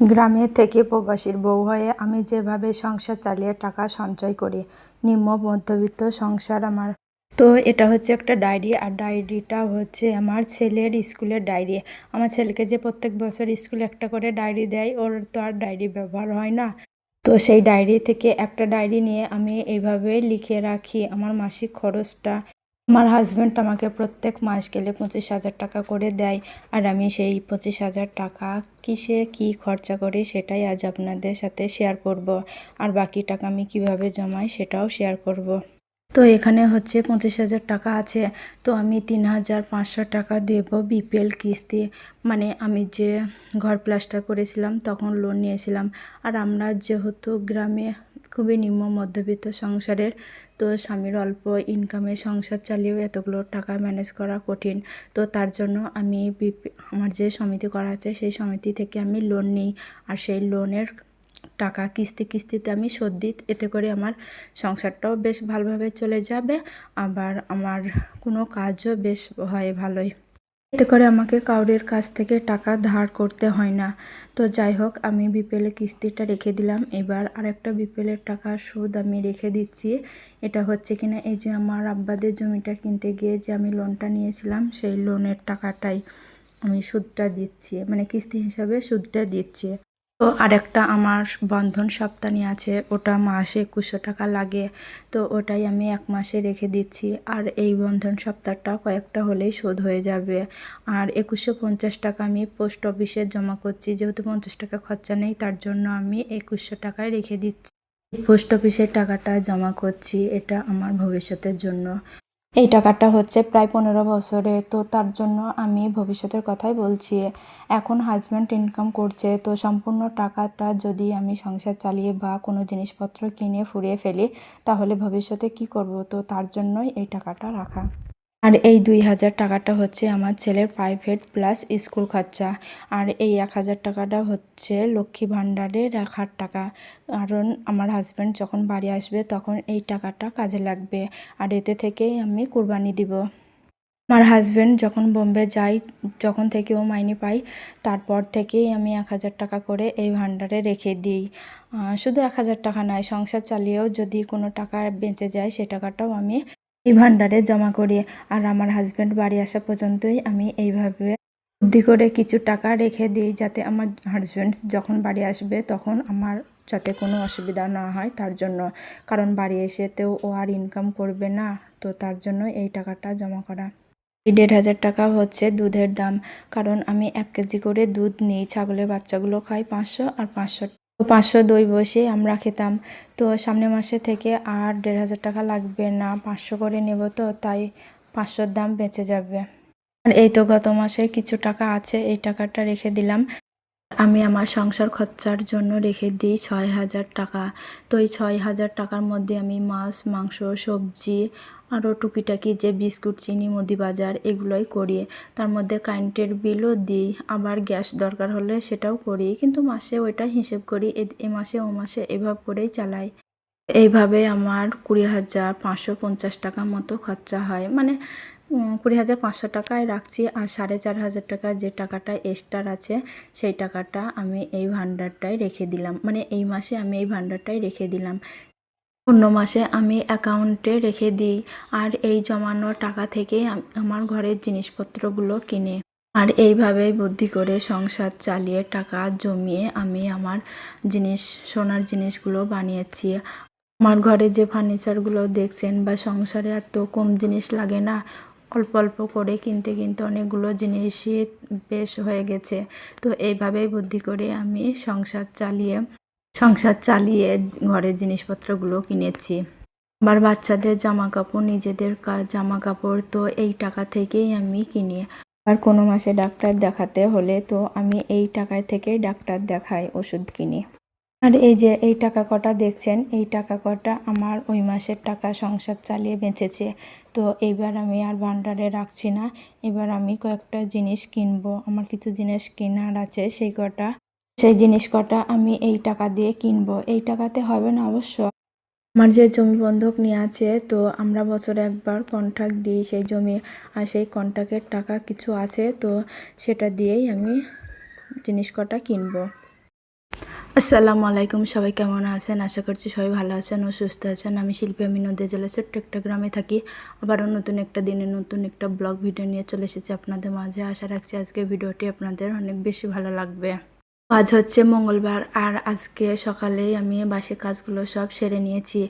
গ্রামে থেকে প্রবাসীর বউ হয়ে আমি যেভাবে সংসার চালিয়ে টাকা সঞ্চয় করি, নিম্ন মধ্যবিত্ত সংসার আমার। তো এটা হচ্ছে একটা ডায়েরি, আর ডায়েরিটা হচ্ছে আমার ছেলের স্কুলের ডায়েরি। আমার ছেলেকে যে প্রত্যেক বছর স্কুলে একটা করে ডায়েরি দেয়, ওর তো আর ডায়েরি ব্যবহার হয় না। তো সেই ডায়েরি থেকে একটা ডায়েরি নিয়ে আমি এইভাবে লিখে রাখি। আমার মাসিক খরচটা আমার হাজব্যান্ড আমাকে প্রত্যেক মাস গেলে পঁচিশ হাজার টাকা করে দেয়। আর আমি সেই পঁচিশ হাজার টাকা কিসে কি খরচা করি সেটাই আজ আপনাদের সাথে শেয়ার করব। আর বাকি টাকা আমি কীভাবে জমাই সেটাও শেয়ার করব। তো এখানে হচ্ছে পঁচিশ হাজার টাকা আছে। তো আমি তিন হাজার পাঁচশো টাকা দেব বিপিএল কিস্তি। মানে আমি যে ঘর প্লাস্টার করেছিলাম তখন লোন নিয়েছিলাম। আর আমরা যেহেতু গ্রামে খুবই নিম্ন মধ্যবিত্ত সংসারের। তো স্বামীর অল্প ইনকামে সংসার চালিয়েও এতগুলো টাকা ম্যানেজ করা কঠিন। তো তার জন্য আমি আমার যে সমিতি করা আছে, সেই সমিতি থেকে আমি লোন নিই। আর সেই লোনের টাকা কিস্তি কিস্তিতে আমি শোধ দিই। এতে করে আমার সংসারটাও বেশ ভালোভাবে চলে যাবে। আবার আমার কোনো কাজও বেশ হয় ভালোই। এতে করে আমাকে কাউরের কাছ থেকে টাকা ধার করতে হয় না। তো যাই হোক, আমি বিপেলে কিস্তিটা রেখে দিলাম। এবার আরেকটা বিপেলের টাকা সুদ আমি রেখে দিচ্ছি। এটা হচ্ছে কিনা, এই যে আমার আব্বাদের জমিটা কিনতে গিয়ে যে আমি লোনটা নিয়েছিলাম, সেই লোনের টাকাটাই আমি সুদটা দিচ্ছি মানে কিস্তি হিসাবে সুদটা দিচ্ছি। তো আরেকটা আমার বন্ধন সপ্তানি আছে, ওটা মাসে একুশশো টাকা লাগে। তো ওটাই আমি এক মাসে রেখে দিচ্ছি, আর এই বন্ধন সপ্তাহটা কয়েকটা হলেই শোধ হয়ে যাবে। আর একুশশো পঞ্চাশ টাকা আমি পোস্ট অফিসে জমা করছি, যেহেতু পঞ্চাশ টাকা খরচা নেই, তার জন্য আমি একুশশো টাকায় রেখে দিচ্ছি। পোস্ট অফিসের টাকাটা জমা করছি, এটা আমার ভবিষ্যতের জন্য। এই টাকাটা হচ্ছে প্রায় পনেরো বছরে। তো তার জন্য আমি ভবিষ্যতের কথাই বলছি। এখন হাজব্যান্ড ইনকাম করছে, তো সম্পূর্ণ টাকাটা যদি আমি সংসার চালিয়ে বা কোনো জিনিসপত্র কিনে ফুরিয়ে ফেলি, তাহলে ভবিষ্যতে কি করব? তো তার জন্যই এই টাকাটা রাখা। আর এই দুই হাজার টাকাটা হচ্ছে আমার ছেলের প্রাইভেট প্লাস স্কুল খরচা। আর এই এক হাজার টাকাটা হচ্ছে লক্ষ্মী ভাণ্ডারে রাখার টাকা। কারণ আমার হাজব্যান্ড যখন বাড়ি আসবে তখন এই টাকাটা কাজে লাগবে। আর এতে থেকেই আমি কুরবানি দিব। আমার হাজব্যান্ড যখন বোম্বে যাই যখন থেকে ও মাইনে পাই তারপর থেকেই আমি এক হাজার টাকা করে এই ভাণ্ডারে রেখে দিই। শুধু এক হাজার টাকা নয়, সংসার চালিয়েও যদি কোনো টাকা বেঁচে যায়, সে টাকাটাও আমি এই ভান্ডারে জমা করি আর আমার হাজব্যান্ড বাড়ি আসা পর্যন্তই আমি এইভাবে বুদ্ধি করে কিছু টাকা রেখে দিই যাতে আমার হাজব্যান্ড যখন বাড়ি আসবে তখন আমার যাতে কোনো অসুবিধা না হয় তার জন্য। কারণ বাড়ি এসেতেও ও আর ইনকাম করবে না, তো তার জন্য এই টাকাটা জমা করা। এই দেড় হাজার টাকা হচ্ছে দুধের দাম। কারণ আমি এক কেজি করে দুধ নিই, ছাগলের বাচ্চাগুলো খাই পাঁচশো আর পাঁচশো পাঁচশো দই বসে আমরা খেতাম। তো সামনের মাসে থেকে আর দেড় হাজার টাকা লাগবে না, পাঁচশো করে নেব তো, তাই পাঁচশোর দাম বেঁচে যাবে। আর এই তো গত মাসের কিছু টাকা আছে, এই টাকাটা রেখে দিলাম। আমি আমার সংসার খরচার জন্য রেখে দিই ছয় হাজার টাকা। তো এই ছয় হাজার টাকার মধ্যে আমি মাছ, মাংস, সবজি আরও টুকিটাকি যে বিস্কুট, চিনি, মুদি বাজার এগুলোই করি। তার মধ্যে কারেন্টের বিলও দিই। আবার গ্যাস দরকার হলে সেটাও করি। কিন্তু মাসে ওইটা হিসেব করি। এ মাসে, ও মাসে এভাবে করেই চালাই। এইভাবে আমার কুড়ি হাজার পাঁচশো পঞ্চাশ টাকা মতো খরচা হয়। মানে কুড়ি হাজার পাঁচশো টাকায় রাখছি আর সাড়ে চার হাজার টাকা যে টাকাটা এক্সট্রার আছে সেই টাকাটা আমি এই ভান্ডারটায় রেখে দিলাম। মানে এই মাসে আমি এই ভান্ডারটাই রেখে দিলাম। অন্য মাসে আমি অ্যাকাউন্টে রেখে দিই আর এই জমানো টাকা থেকেই আমার ঘরের জিনিসপত্রগুলো কিনে আর এইভাবেই বুদ্ধি করে সংসার চালিয়ে টাকা জমিয়ে আমি আমার জিনিস, সোনার জিনিসগুলো বানিয়েছি। আমার ঘরে যে ফার্নিচারগুলো দেখছেন বা সংসারে এত কম জিনিস লাগে না অল্প অল্প করে কিনতে কিনতে অনেকগুলো জিনিসই বেশ হয়ে গেছে। তো এইভাবেই বুদ্ধি করে আমি সংসার চালিয়ে সংসার চালিয়ে ঘরের জিনিসপত্রগুলো কিনেছি। আবার বাচ্চাদের জামা কাপড় নিজেদের জামা কাপড় তো এই টাকা থেকেই আমি কিনি। আর কোনো মাসে ডাক্তার দেখাতে হলে তো আমি এই টাকায় থেকেই ডাক্তার দেখাই, ওষুধ কিনি। আর এই যে এই টাকা কটা দেখছেন, এই টাকা কটা আমার ওই মাসের টাকা সংসার চালিয়ে বেঁচেছে। তো এইবার আমি আর ভান্ডারে রাখছি না। এবার আমি কয়েকটা জিনিস কিনবো। আমার কিছু জিনিস কেনার আছে, সেই কটা। সেই জিনিস কটা আমি এই টাকা দিয়ে কিনবো। এই টাকাতে হবে না অবশ্য। আমার যে জমি বন্ধক নিয়ে আছে, তো আমরা বছরে একবার কন্ট্রাক্ট দিই সেই জমি। আর সেই কন্ট্রাক্টের টাকা কিছু আছে, তো সেটা দিয়েই আমি জিনিস কটা কিনবো। আসসালামু আলাইকুম, সবাই কেমন আছেন? আশা করছি সবাই ভালো আছেন ও সুস্থ আছেন। আমি শিল্পী আমি নদী জেলা ছোট্ট একটা গ্রামে থাকি। আবারও নতুন একটা দিনে নতুন একটা ব্লগ ভিডিও নিয়ে চলে এসেছি আপনাদের মাঝে। আশা রাখছি আজকে ভিডিওটি আপনাদের অনেক বেশি ভালো লাগবে। আজ হচ্ছে মঙ্গলবার আর আজকে সকালেই আমি বাসি কাজগুলো সব সেরে নিয়েছি।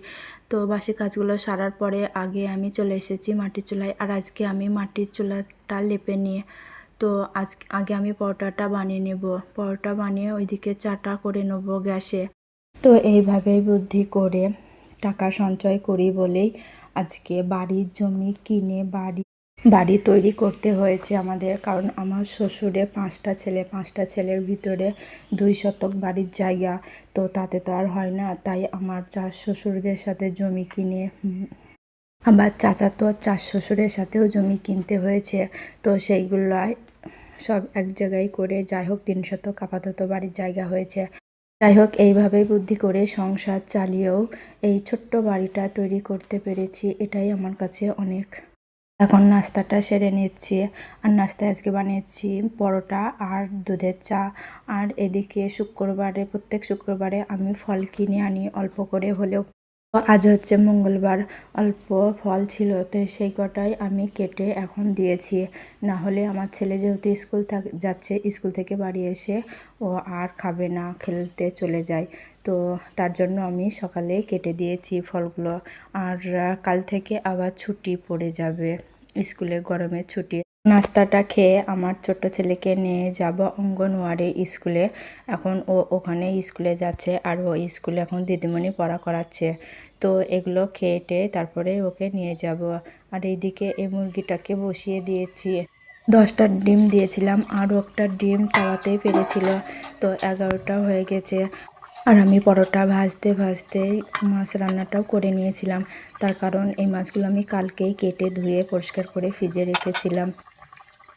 তো বাসি কাজগুলো সারার পরে আগে আমি চলে এসেছি মাটির চুলায়। আর আজকে আমি মাটির চুলাটা লেপে নিয়ে তো আজ আগে আমি পরোটাটা বানিয়ে নেব। পরোটা বানিয়ে ওইদিকে চাটা করে নেব গ্যাসে। তো এইভাবেই বুদ্ধি করে টাকা সঞ্চয় করি বলেই আজকে বাড়ির জমি কিনে বাড়ি বাড়ি তৈরি করতে হয়েছে আমাদের। কারণ আমার শ্বশুরে পাঁচটা ছেলে, পাঁচটা ছেলের ভিতরে দুই শতক বাড়ির জায়গা। তো তাতে তো আর হয় না। তাই আমার চার শ্বশুরদের সাথে জমি কিনে আবার চাচাতো চার শ্বশুরের সাথেও জমি কিনতে হয়েছে। তো সেইগুলোয় সব এক জায়গায় করে যাই হোক তিন শতক আপাতত বাড়ির জায়গা হয়েছে। যাই হোক এইভাবেই বুদ্ধি করে সংসার চালিয়েও এই ছোট্ট বাড়িটা তৈরি করতে পেরেছি, এটাই আমার কাছে অনেক। এখন নাস্তাটা সেরে নিচ্ছি, আর নাস্তায় আজকে বানিয়েছি পরোটা আর দুধের চা। আর এদিকে শুক্রবারে, প্রত্যেক শুক্রবারে আমি ফল কিনে আনি অল্প করে হলেও। আজ হচ্ছে মঙ্গলবার, অল্প ফল ছিল, তো সেই কটাই আমি কেটে এখন দিয়েছি। না হলে আমার ছেলে যেহেতু স্কুল যাচ্ছে, স্কুল থেকে বাড়ি এসে ও আর খাবে না, খেলতে চলে যায়। তো তার জন্য আমি সকালে কেটে দিয়েছি ফলগুলো। আর কাল থেকে আবার ছুটি পড়ে যাবে, স্কুলের গরমের ছুটি। নাস্তাটা খেয়ে আমার ছোট্ট ছেলেকে নিয়ে যাব অঙ্গনওয়াড়ি স্কুলে। এখন ও ওখানে স্কুলে যাচ্ছে আর ও স্কুলে এখন দিদিমণি পড়া করাচ্ছে। তো এগুলো খেয়েটে তারপরে ওকে নিয়ে যাব। আর এইদিকে এই মুরগিটাকে বসিয়ে দিয়েছি। দশটা ডিম দিয়েছিলাম, আরও একটা ডিম তাওয়াতেই পেরেছিল। তো এগারোটা হয়ে গেছে। আর আমি পরোটা ভাজতে ভাজতে মাছ রান্নাটাও করে নিয়েছিলাম। তার কারণ এই মাছগুলো আমি কালকেই কেটে ধুয়ে পরিষ্কার করে ফ্রিজে রেখেছিলাম।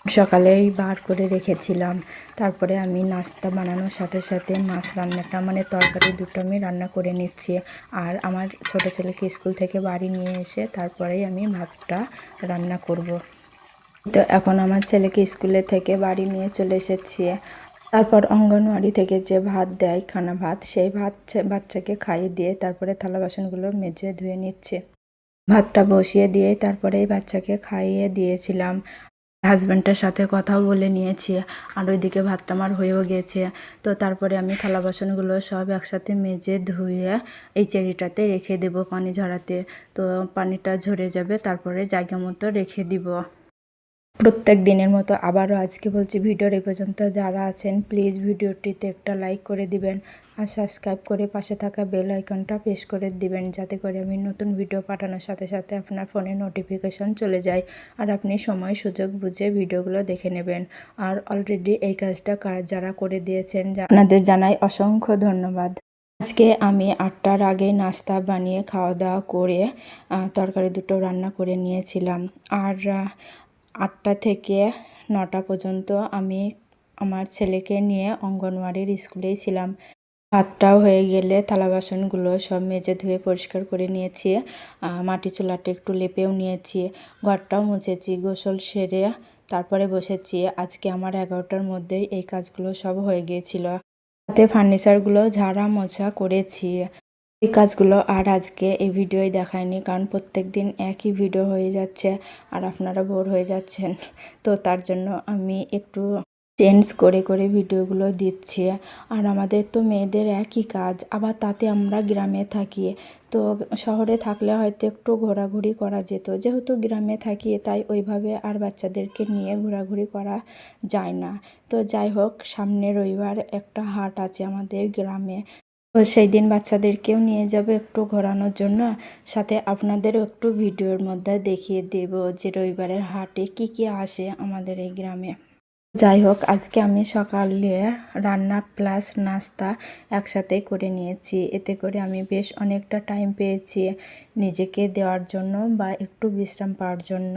সকালেই বার করে রেখেছিলাম। তারপরে আমি নাস্তা বানানোর সাথে সাথে মাছ রান্নাটা মানে তরকারি দুটো আমি রান্না করে নিচ্ছি। আর আমার ছোট ছেলেকে স্কুল থেকে বাড়ি নিয়ে এসে তারপরেই আমি ভাতটা রান্না করব। তো এখন আমার ছেলেকে স্কুলে থেকে বাড়ি নিয়ে চলে এসেছি। তারপর অঙ্গনওয়াড়ি থেকে যে ভাত দেয়, খানা ভাত, সেই ভাত বাচ্চাকে খাইয়ে দিয়ে তারপরে থালা বাসনগুলো মেজে ধুয়ে নিচ্ছে। ভাতটা বসিয়ে দিয়ে তারপরে বাচ্চাকে খাইয়ে দিয়েছিলাম। হাজব্যান্ডের সাথে কথাও বলে নিয়েছি, আর ওইদিকে ভাতটা আমার হয়েও গেছে। তো তারপরে আমি থালা বাসনগুলো সব একসাথে মেজে ধুয়ে এই চেরিটাতে রেখে দেব পানি ঝরাতে। তো পানিটা ঝরে যাবে, তারপরে জায়গা মতো রেখে দিব। প্রত্যেক দিনের মতো আবারও আজকে বলছি ভিডিওর এ পর্যন্ত। যারা আছেন প্লিজ ভিডিওটিতে একটা লাইক করে দিবেন আর সাবস্ক্রাইব করে পাশে থাকা বেল আইকনটা প্রেস করে দিবেন যাতে করে আমি নতুন ভিডিও পাঠানোর সাথে সাথে আপনার ফোনে নোটিফিকেশন চলে যায় আর আপনি সময়, সুযোগ বুঝে ভিডিওগুলো দেখে নেবেন। আর অলরেডি এই কাজটা যারা করে দিয়েছেন আপনাদের জানাই অসংখ্য ধন্যবাদ। আজকে আমি আটটার আগে নাস্তা বানিয়ে খাওয়া দাওয়া করে তরকারি দুটো রান্না করে নিয়েছিলাম। আর আটটা থেকে নটা পর্যন্ত আমি আমার ছেলেকে নিয়ে অঙ্গনওয়াড়ির স্কুলেই ছিলাম। ভাতটাও হয়ে গেলে থালা বাসনগুলো সব মেজে ধুয়ে পরিষ্কার করে নিয়েছি মাটি চুলাটা একটু লেপেও নিয়েছি, ঘরটাও মুছেছি, গোসল সেরে তারপরে বসেছি। আজকে আমার এগারোটার মধ্যেই এই কাজগুলো সব হয়ে গিয়েছিল। সাথে ফার্নিচারগুলো ঝাড়া মোছা করেছি। এই কাজগুলো আর আজকে এই ভিডিওই দেখায়নি, কারণ প্রত্যেক দিন একই ভিডিও হয়ে যাচ্ছে আর আপনারা বোর হয়ে যাচ্ছেন। তো তার জন্য আমি একটু চেঞ্জ করে করে ভিডিওগুলো দিচ্ছি। আর আমাদের তো মেয়েদের একই কাজ, আবার তাতে আমরা গ্রামে থাকি। তো শহরে থাকলে হয়তো একটু ঘোরাঘুরি করা যেত। যেহেতু গ্রামে থাকি, তাই ওইভাবে আর বাচ্চাদেরকে নিয়ে ঘোরাঘুরি করা যায় না। তো যাই হোক, সামনে রবিবার একটা হাট আছে আমাদের গ্রামে। তো সেই দিন বাচ্চাদেরকেও নিয়ে যাব একটু ঘোরানোর জন্য। সাথে আপনাদেরও একটু ভিডিওর মধ্যে দেখিয়ে দেব যে রবিবারের হাটে কি কি আসে আমাদের এই গ্রামে। যাই হোক, আজকে আমি সকালে রান্না প্লাস নাস্তা একসাথে করে নিয়েছি। এতে করে আমি বেশ অনেকটা টাইম পেয়েছি নিজেকে দেওয়ার জন্য বা একটু বিশ্রাম পাওয়ার জন্য।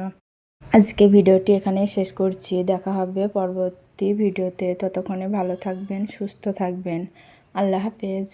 আজকে ভিডিওটি এখানে শেষ করছি। দেখা হবে পরবর্তী ভিডিওতে। ততক্ষণে ভালো থাকবেন, সুস্থ থাকবেন। আল্লাহ হাফেজ।